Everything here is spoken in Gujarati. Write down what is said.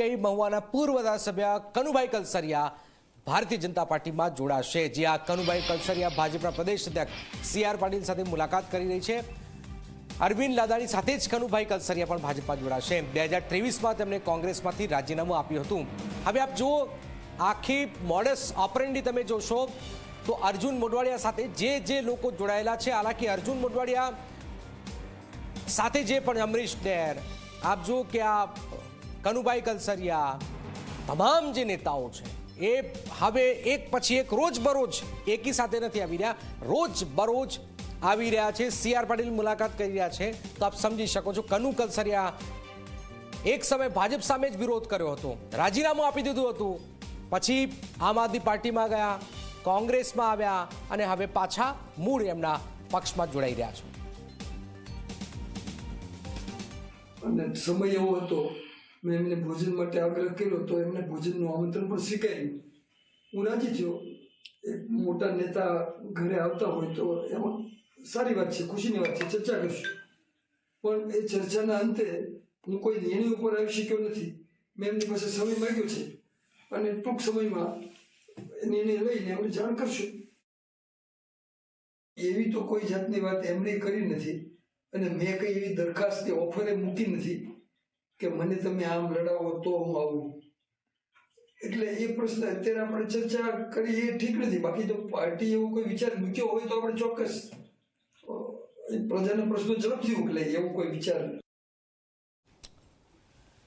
ગઈ મહુવાના પૂર્વ ધારાસભ્ય કનુભાઈ કલસરિયા ભારતીય જનતા પાર્ટીમાં જોડાશે. જે આ કનુભાઈ કલસરિયા ભાજપના પ્રદેશ અધ્યક્ષ સી આર પાટીલ સાથે મુલાકાત કરી રહી છે. અરવિંદ લાદાણી સાથે જ કનુભાઈ કલસરિયા પણ ભાજપમાં જોડાશે. બે હજાર ત્રેવીસમાં તેમણે કોંગ્રેસમાંથી રાજીનામું આપ્યું હતું. હવે આપ જુઓ, આખી મોડસ ઓપરેન્ડી તમે જોશો, તો અર્જુન મોઢવાડિયા સાથે જે જે લોકો જોડાયેલા છે, હાલાકી અર્જુન મોઢવાડિયા સાથે જે પણ અમરીશ ડેર આપ જુઓ કે આ કનુભાઈ કલસરિયા તમામ જે નેતાઓ છે, એ હવે એક પછી એક રોજ બરોજ એકી સાથે નથી આવી રહ્યા. રોજ બરોજ આવી રહ્યા છે. સી આર પાટીલ મુલાકાત કરી રહ્યા છે. તો આપ સમજી શકો છો, કનુ કલસરિયા એક સમય ભાજપ સામે જ વિરોધ કર્યો હતો. રાજીનામું આપી દીધું હતું. પછી આમ આદમી પાર્ટીમાં ગયા, કોંગ્રેસમાં આવ્યા અને હવે પાછા મૂળ એમના પક્ષમાં જોડાઈ રહ્યા છે. અને સમય એવો હતો મેં એમને ભોજન માટે આગ્રહ કર્યો તો એમને ભોજનનું આમંત્રણ પણ સ્વીકાર્યું. હું રાજી થયો. એક મોટા નેતા ઘરે આવતા હોય તો એમાં સારી વાત છે, ખુશીની વાત છે, ચર્ચા કરશું. પણ એ ચર્ચાના અંતે હું કોઈ નિર્ણય ઉપર આવી શક્યો નથી. મેં એમની પાસે સમય માંગ્યો છે અને ટૂંક સમયમાં નિર્ણય લઈને એમને જાણ કરશું. એવી તો કોઈ જાતની વાત એમણે કરી નથી અને મેં કઈ એવી દરખાસ્ત ઓફરે મૂકી નથી. કે મને તમે આમ લડાવો તો હું આવું. એટલે એ પ્રશ્ન અત્યારે આપણે ચર્ચા કરી એ ઠીક નથી. બાકી તો પાર્ટી એવો કોઈ વિચાર મૂક્યો હોય તો આપણે ચોક્કસ પ્રજાના પ્રશ્નો ઝડપથી ઉકલે એવો કોઈ વિચાર